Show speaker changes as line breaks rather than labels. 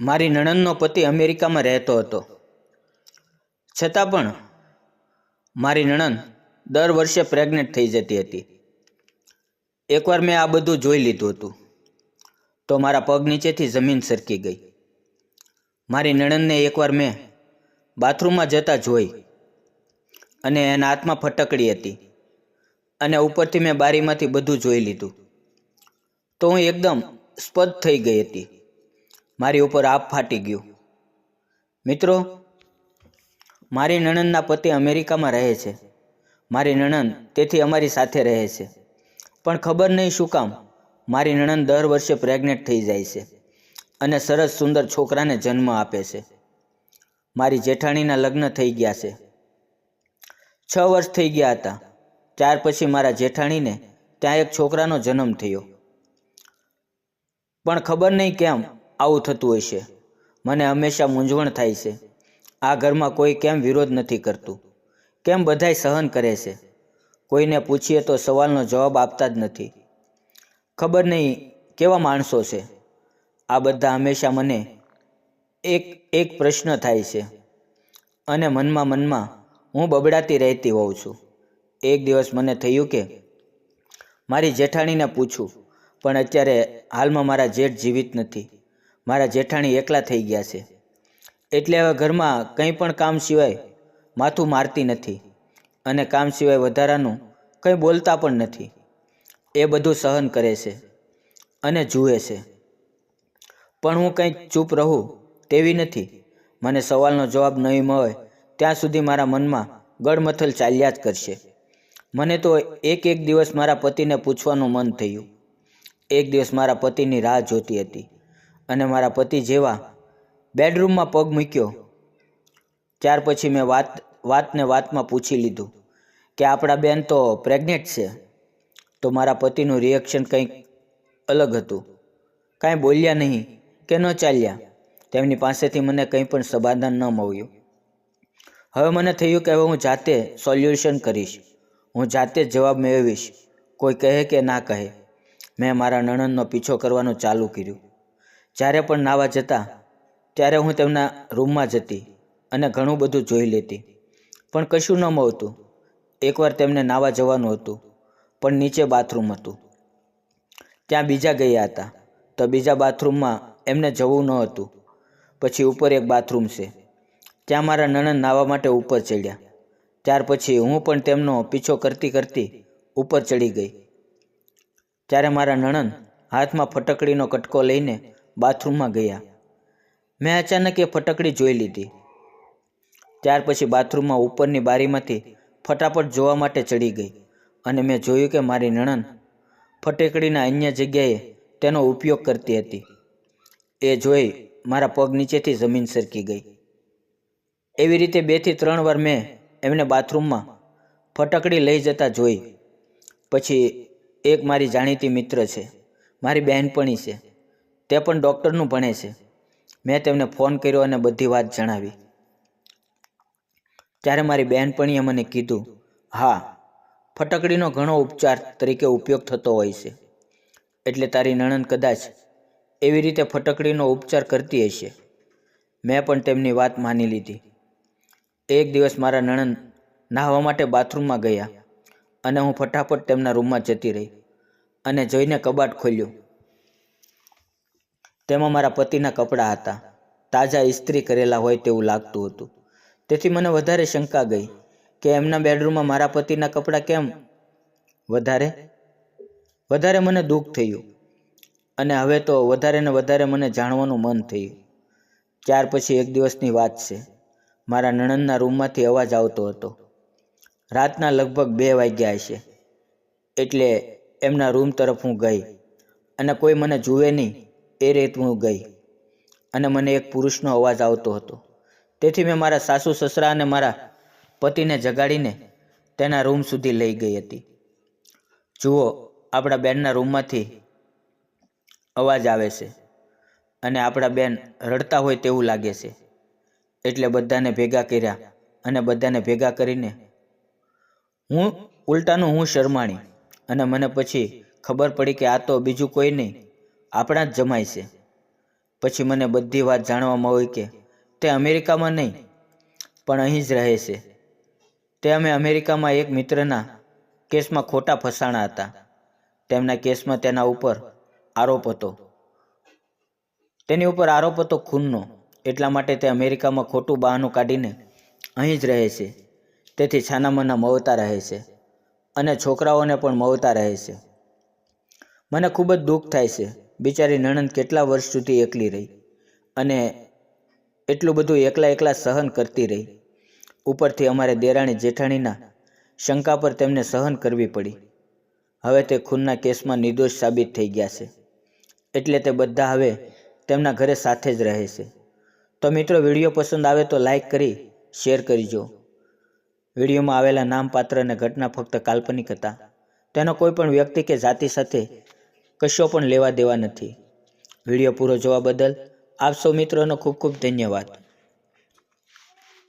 મારી નણંદનો પતિ અમેરિકામાં રહેતો હતો. છતાં પણ મારી નણંદ દર વર્ષે પ્રેગ્નેન્ટ થઈ જતી હતી. એકવાર મેં આ બધું જોઈ લીધું હતું. તો મારા પગ નીચેથી જમીન સરકી ગઈ. મારી નણંદને એકવાર મેં બાથરૂમમાં જતા જોઈ અને એના હાથમાં ફટકડી હતી અને ઉપરથી મેં બારીમાંથી બધું જોઈ લીધું. તો હું એકદમ સ્પદ થઈ ગઈ હતી. મારી ઉપર આપ ફાટી ગયું. મિત્રો, મારી નણંદના પતિ અમેરિકામાં રહે છે. મારી નણંદ તેથી અમારી સાથે રહે છે. પણ ખબર નહીં શું કામ, મારી નણંદ દર વર્ષે પ્રેગ્નેન્ટ થઈ જાય છે અને સરસ સુંદર છોકરાને જન્મ આપે છે. મારી જેઠાણીના લગ્ન થઈ ગયા છે. છ વર્ષ થઈ ગયા હતા. ત્યાર પછી મારા જેઠાણીને ત્યાં એક છોકરાનો જન્મ થયો. પણ ખબર નહીં કેમ આવું થતું હોય છે. મને હંમેશા મૂંઝવણ થાય છે. આ ઘરમાં કોઈ કેમ વિરોધ નથી કરતું? કેમ બધાય સહન કરે છે? કોઈને પૂછીએ તો સવાલનો જવાબ આપતા જ નથી. ખબર નહીં કેવા માણસો છે. આ બધા હંમેશા મને એક એક પ્રશ્ન થાય છે. અને મનમાં મનમાં હું બબડાતી રહેતી હોઉં છું. એક દિવસ મને થયું કે મારી જેઠાણીને પૂછું, પણ અત્યારે હાલમાં મારા જેઠ જીવિત નથી. મારા જેઠાણી એકલા થઈ ગયા છે. એટલે હવે ઘરમાં કંઈ પણ કામ સિવાય માથું મારતી નથી અને કામ સિવાય વધારાનું કંઈ બોલતા પણ નથી. એ બધું સહન કરે છે અને જુએ છે. પણ હું કંઈક ચૂપ રહું તેવી નથી. મને સવાલનો જવાબ નહીં મળે ત્યાં સુધી મારા મનમાં ગડમથલ ચાલ્યા જ કરશે. મને તો એક એક દિવસ મારા પતિને પૂછવાનું મન થયું. એક દિવસ મારા પતિની રાહ જોતી હતી. અને મારા પતિ જેવા બેડરૂમમાં પગ મૂક્યો. ત્યાર પછી મેં વાત, વાતને વાતમાં પૂછી લીધું કે આપણા બેન તો પ્રેગ્નેન્ટ છે, તો મારા પતિનું રિએક્શન કંઈક અલગ હતું. કાંઈ બોલ્યા નહીં કે ન ચાલ્યા. તેમની પાસેથી મને કંઈ પણ સમાધાન ન મળ્યું. હવે મને થયું કે હવે હું જાતે સોલ્યુશન કરીશ. હું જાતે જ જવાબ મેળવીશ. કોઈ કહે કે ના કહે. મેં મારા નણંદનો પીછો કરવાનું ચાલુ કર્યું. જ્યારે પણ નાવા જતા, ત્યારે હું તેમના રૂમમાં જતી અને ઘણું બધું જોઈ લેતી. પણ કશું ન મળતું. એકવાર તેમને નાવા જવાનું હતું, પણ નીચે બાથરૂમ હતું. ત્યાં બીજા ગયા હતા, તો બીજા બાથરૂમમાં એમને જવું ન હતું. પછી ઉપર એક બાથરૂમ છે. ત્યાં મારા નણંદ નાવા માટે ઉપર ચડ્યા. ત્યાર પછી હું પણ તેમનો પીછો કરતી કરતી ઉપર ચડી ગઈ. ત્યારે મારા નણંદ હાથમાં ફટકડીનો કટકો લઈને બાથરૂમમાં ગયા. મેં અચાનક એ ફટકડી જોઈ લીધી. ત્યાર પછી બાથરૂમમાં ઉપરની બારીમાંથી ફટાફટ જોવા માટે ચડી ગઈ અને મેં જોયું કે મારી નણંદ ફટેકડીના અન્ય જગ્યાએ તેનો ઉપયોગ કરતી હતી. એ જોઈ મારા પગ નીચેથી જમીન સરકી ગઈ. એવી રીતે બેથી ત્રણ વાર મેં એમને બાથરૂમમાં ફટકડી લઈ જતા જોઈ. પછી એક મારી જાણીતી મિત્ર છે, મારી બહેનપણી છે. તે પણ ડૉક્ટરનું ભણે છે. મેં તેમને ફોન કર્યો અને બધી વાત જણાવી. ત્યારે મારી બહેનપણીએ મને કીધું, હા, ફટકડીનો ઘણો ઉપચાર તરીકે ઉપયોગ થતો હોય છે. એટલે તારી નણંદ કદાચ એવી રીતે ફટકડીનો ઉપચાર કરતી હશે. મેં પણ તેમની વાત માની લીધી. એક દિવસ મારા નણંદ નાહવા માટે બાથરૂમમાં ગયા અને હું ફટાફટ તેમના રૂમમાં જતી રહી અને જોઈને કબાટ ખોલ્યું. તેમાં મારા પતિના કપડાં હતા. તાજા ઇસ્ત્રી કરેલા હોય તેવું લાગતું હતું. તેથી મને વધારે શંકા ગઈ કે એમના બેડરૂમમાં મારા પતિના કપડાં કેમ? વધારે? વધારે મને દુઃખ થયું. અને હવે તો વધારે ને વધારે મને જાણવાનું મન થયું. ત્યાર પછી એક દિવસની વાત છે. મારા નણંદના રૂમમાંથી અવાજ આવતો હતો. રાતના લગભગ બે વાગ્યા હશે. એટલે એમના રૂમ તરફ હું ગઈ. અને કોઈ મને જુએ નહીં. એ રીત હું ગઈ અને મને એક પુરુષનો અવાજ આવતો હતો. તેથી મેં મારા સાસુ, સસરા અને મારા પતિને જગાડીને તેના રૂમ સુધી લઈ ગઈ હતી. જુઓ, આપણા બેનના રૂમમાંથી અવાજ આવે છે અને આપણા બેન રડતા હોય તેવું લાગે છે. એટલે બધાને ભેગા કર્યા અને બધાને ભેગા કરીને હું, ઉલટાનું હું શરમાણી અને મને પછી ખબર પડી કે આ તો બીજું કોઈ નહીં. આપણા જ જમાય છે. પછી મને બધી વાત જાણવામાં હોય કે તે અમેરિકામાં નહીં, પણ અહીં જ રહે છે. તે અમે અમેરિકામાં એક મિત્રના કેસમાં ખોટા ફસાણા હતા. તેમના કેસમાં તેના ઉપર આરોપ હતો. તેની ઉપર આરોપ હતો ખૂનનો, એટલા માટે તે અમેરિકામાં ખોટું બહાનું કાઢીને અહીં જ રહે છે. તેથી છાનામાના મવતા રહે છે અને છોકરાઓને પણ મવતા રહે છે. મને ખૂબ જ દુઃખ થાય છે. બિચારી નણંદ કેટલા વર્ષ સુધી એકલી રહી અને એટલું બધું એકલા એકલા સહન કરતી રહી. ઉપરથી અમારે દેરાણી જેઠાણીના શંકા પર તેમને સહન કરવી પડી. હવે તે ખૂનના કેસમાં નિર્દોષ સાબિત થઈ ગયા છે. એટલે તે બધા હવે તેમના ઘરે સાથે જ રહે છે. તો મિત્રો, વીડિયો પસંદ આવે તો લાઈક કરી, શેર કરજો. વિડીયોમાં આવેલા નામપાત્ર અને ઘટના ફક્ત કાલ્પનિક હતા. તેનો કોઈ પણ વ્યક્તિ કે જાતિ સાથે કશો પણ લેવા દેવા નથી. વીડિયો પૂરો જોવા બદલ આપ સૌ મિત્રોનો ખૂબ ખૂબ ધન્યવાદ.